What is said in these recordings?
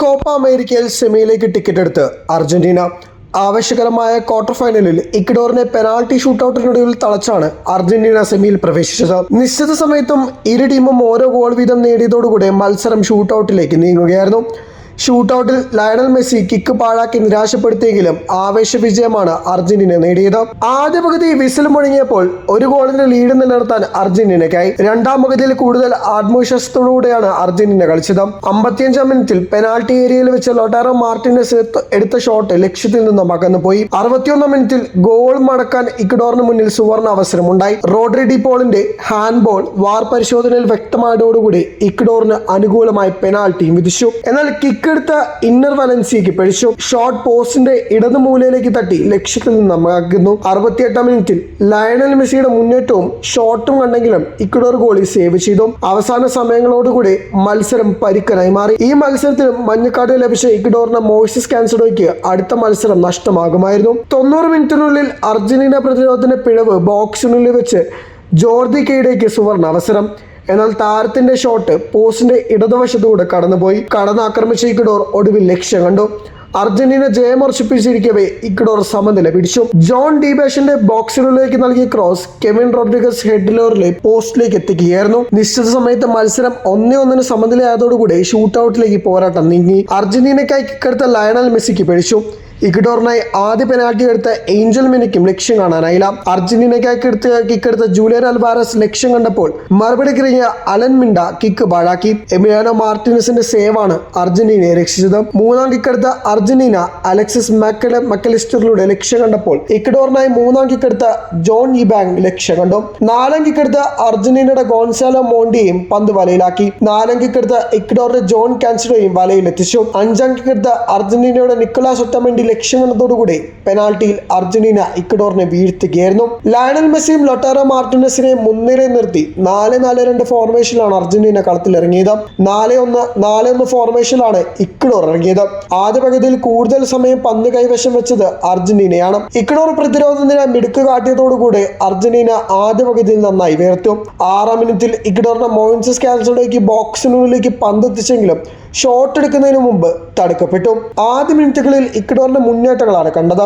Copa അമേരിക്കയിൽ സെമിയിലേക്ക് ticket എടുത്ത് അർജന്റീന. ആവശ്യകരമായ ക്വാർട്ടർ ഫൈനലിൽ ഇക്വഡോറിനെ പെനാൾട്ടി ഷൂട്ടൌട്ടിനൊടുവിൽ തളച്ചാണ് അർജന്റീന സെമിയിൽ പ്രവേശിച്ചത്. നിശ്ചിത സമയത്തും ഇരു ടീമും ഓരോ ഗോൾ വീതം നേടിയതോടുകൂടി മത്സരം ഷൂട്ടൌട്ടിലേക്ക് നീങ്ങുകയായിരുന്നു. ഷൂട്ടൌട്ടിൽ ലയണൽ മെസ്സി കിക്ക് പാഴാക്കി നിരാശപ്പെടുത്തിയെങ്കിലും ആവേശ വിജയമാണ് അർജന്റീന നേടിയത്. ആദ്യ പകുതി വിസിൽ മുഴങ്ങിയപ്പോൾ ഒരു ഗോളിന്റെ ലീഡ് നിലനിർത്താൻ അർജന്റീനയ്ക്കായി. രണ്ടാം പകുതിയിൽ കൂടുതൽ ആത്മവിശ്വാസത്തോടുകൂടിയാണ് അർജന്റീന കളിച്ചത്. അമ്പത്തിയഞ്ചാം മിനിറ്റിൽ പെനാൾട്ടി ഏരിയയിൽ വെച്ച ലൊട്ടാറോ മാർട്ടിനസ് എടുത്ത- ഷോട്ട് ലക്ഷ്യത്തിൽ നിന്നും അകന്നു പോയി അറുപത്തിയൊന്നാം മിനിറ്റിൽ ഗോൾ മടക്കാൻ ഇക്വഡോറിന് മുന്നിൽ സുവർണ അവസരമുണ്ടായി. റോഡ്രി ഡി പോളിന്റെ ഹാൻഡ് ബോൾ വാർ പരിശോധനയിൽ വ്യക്തമായതോടുകൂടി ഇക്വഡോറിന് അനുകൂലമായി പെനാൾട്ടിയും വിധിച്ചു. എന്നാൽ കിക്ക് എടുത്ത ഇന്നർ വലൻസിയയ്ക്ക് പിഴച്ചു ഷോർട്ട് പോസ്റ്റിന്റെ ഇടതു മൂലയിലേക്ക് തട്ടി ലക്ഷ്യത്തിൽ നിന്ന് അകന്നു അറുപത്തിയെട്ടാം മിനിറ്റിൽ ലയണൽ മെസ്സിയുടെ മുന്നേറ്റവും ഷോട്ടും കണ്ടെങ്കിലും ഇക്വഡോർ ഗോളി സേവ് ചെയ്തു. അവസാന സമയങ്ങളോടുകൂടി മത്സരം പരിക്കനായി മാറി. ഈ മത്സരത്തിൽ മഞ്ഞക്കാട് ലഭിച്ച ഇക്വഡോറിന് മോയിസസ് കാൻസഡോയ്ക്ക് അടുത്ത മത്സരം നഷ്ടമാകുമായിരുന്നു. തൊണ്ണൂറ് മിനിറ്റിനുള്ളിൽ അർജന്റീന പ്രതിരോധത്തിന്റെ പിഴവ് ബോക്സിനുള്ളിൽ വെച്ച് ജോർദി കെയ്ഡയ്ക്ക് സുവർണ അവസരം. എന്നാൽ താരത്തിന്റെ ഷോട്ട് പോസ്റ്റിന്റെ ഇടതുവശത്തൂടെ കടന്നുപോയി. കടന്നാക്രമിച്ച ഇക്വഡോർ ഒടുവിൽ ലക്ഷ്യം കണ്ടു. അർജന്റീന ജയമർശിപ്പിച്ചിരിക്കവേ ഇക്വഡോർ സമനില പിടിച്ചു. ജോൺ ഡിബേഷന്റെ ബോക്സിനുള്ളിലേക്ക് നൽകിയ ക്രോസ് കെവിൻ റോഡ്രിഗസ് ഹെഡ്ലോറിലെ പോസ്റ്റിലേക്ക് എത്തിക്കുകയായിരുന്നു. നിശ്ചിത സമയത്ത് മത്സരം ഒന്നേ ഒന്നിന് സമനിലയായതോടുകൂടി ഷൂട്ടൌട്ടിലേക്ക് പോരാട്ടം നീങ്ങി. അർജന്റീനയ്ക്കായി ഇക്കടുത്ത ലയണൽ മെസ്സിക്ക് പിടിച്ചു. ഇക്വഡോറിനായി ആദ്യ പെനാൽറ്റി എടുത്ത ഏഞ്ചൽ മിനിക്കും ലക്ഷ്യം കാണാനായില്ല. അർജന്റീനയ്ക്കായി എടുത്ത കിക്കെടുത്ത ജൂലിയൻ അൽവാരസ് ലക്ഷ്യം കണ്ടപ്പോൾ മറുപടി കിറങ്ങിയ അലൻ മിണ്ട കിക്ക് പാഴാക്കി. എമിയാനോ മാർട്ടിനസിന്റെ സേവാണ് അർജന്റീനയെ രക്ഷിച്ചത്. മൂന്നാം കിക്കെടുത്ത അർജന്റീന അലക്സിസ് മക്കലെ മക്കലിസ്റ്ററിലൂടെ ലക്ഷ്യം കണ്ടപ്പോൾ ഇക്വഡോറിനായി മൂന്നാം കിക്കെടുത്ത ജോൺ ഇബാങ് ലക്ഷ്യം കണ്ടു. നാലാം കിക്കെടുത്ത അർജന്റീനയുടെ ഗോൺസാലോ മോണ്ടിയെയും പന്ത് വലയിലാക്കി. നാലാം കിക്കെടുത്ത ഇക്വഡോറിന്റെ ജോൺ കാൻസിഡോയും വലയിലെത്തിച്ചു. അഞ്ചാം കിക്കെടുത്ത അർജന്റീനയുടെ നിക്കോളാസ് ഒറ്റമൻഡി ലക്ഷ്യം പെനാൾട്ടിയിൽ അർജന്റീന ഇക്വഡോറിനെ വീഴ്ത്തുകയായിരുന്നു. ലയണൽ മെസ്സിയും ലൊട്ടാറോ മാർട്ടിനസിനെ മുൻനിരയിൽ നിർത്തി നാല് നാല് രണ്ട് ഫോർമേഷനിലാണ് അർജന്റീന കളത്തിലിറങ്ങിയത്. നാല് ഒന്ന് നാല് ഒന്ന് ഫോർമേഷനിലാണ് ഇക്വഡോർ ഇറങ്ങിയത്. ആദ്യ പകുതിയിൽ കൂടുതൽ സമയം പന്ത് കൈവശം വെച്ചത് അർജന്റീനയാണ്. ഇക്വഡോർ പ്രതിരോധ നില മിടുക്ക് കാട്ടിയതോടുകൂടി അർജന്റീന ആദ്യ പകുതിയിൽ നന്നായി വേർത്തു. ആറാം മിനിറ്റിൽ ഇക്വഡോറിന്റെ മോയിൻസസ് കാൽസോഡേക്ക് ബോക്സിനുള്ളിലേക്ക് പന്ത് എത്തിച്ചെങ്കിലും ഷോട്ട് എടുക്കുന്നതിന് മുമ്പ് തടുക്കപ്പെട്ടു. ആദ്യ മിനിറ്റുകളിൽ ഇക്വഡോറിന്റെ മുന്നേറ്റങ്ങളാണ് കണ്ടത്.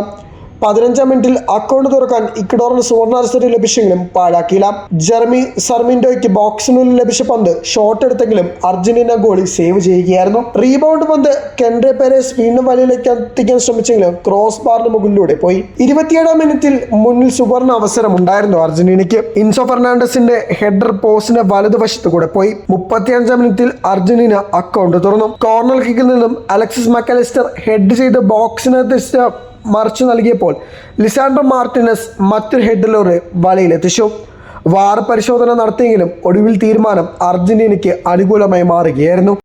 പതിനഞ്ചാം മിനിറ്റിൽ അക്കൗണ്ട് തുറക്കാൻ ഇക്വഡോറിന് സുവർണാവസരം ലഭിച്ചെങ്കിലും പാഴാക്കിയില്ല. ജർമി സർമിൻഡോയ്ക്ക് ബോക്സിനുള്ളിൽ ലഭിച്ച പന്ത് ഷോട്ട് എടുത്തെങ്കിലും അർജന്റീന ഗോളി സേവ് ചെയ്യുകയായിരുന്നു. റീബൗണ്ട് പന്ത് കെൻഡ്രെ പെരേസ് വീണ്ടും വലയിലേക്ക് എത്തിക്കാൻ ശ്രമിച്ചെങ്കിലും ക്രോസ് ബാറിന് മുകളിലൂടെ പോയി. ഇരുപത്തിയേഴാം മിനിറ്റിൽ മുന്നിൽ സുവർണ അവസരം ഉണ്ടായിരുന്നു അർജന്റീനയ്ക്ക്. ഇൻസോ ഫെർണാണ്ടസിന്റെ ഹെഡർ പോസ്റ്റിന്റെ വലതുവശത്ത് കൂടെ പോയി. മുപ്പത്തിയഞ്ചാം മിനിറ്റിൽ അർജന്റീന അക്കൗണ്ട് തുറന്നു. കോർണർ കിക്കിൽ നിന്നും അലക്സിസ് മക്കലിസ്റ്റർ ഹെഡ് ചെയ്ത് ബോക്സിനകത്ത് മറിച്ചു നൽകിയപ്പോൾ ലിസാൻഡർ മാർട്ടിനസ് മറ്റൊരു ഹെഡിലൂടെ വലയിലെത്തിച്ചു. വാർ പരിശോധന നടത്തിയെങ്കിലും ഒടുവിൽ തീരുമാനം അർജന്റീനയ്ക്ക് അനുകൂലമായി മാറുകയായിരുന്നു.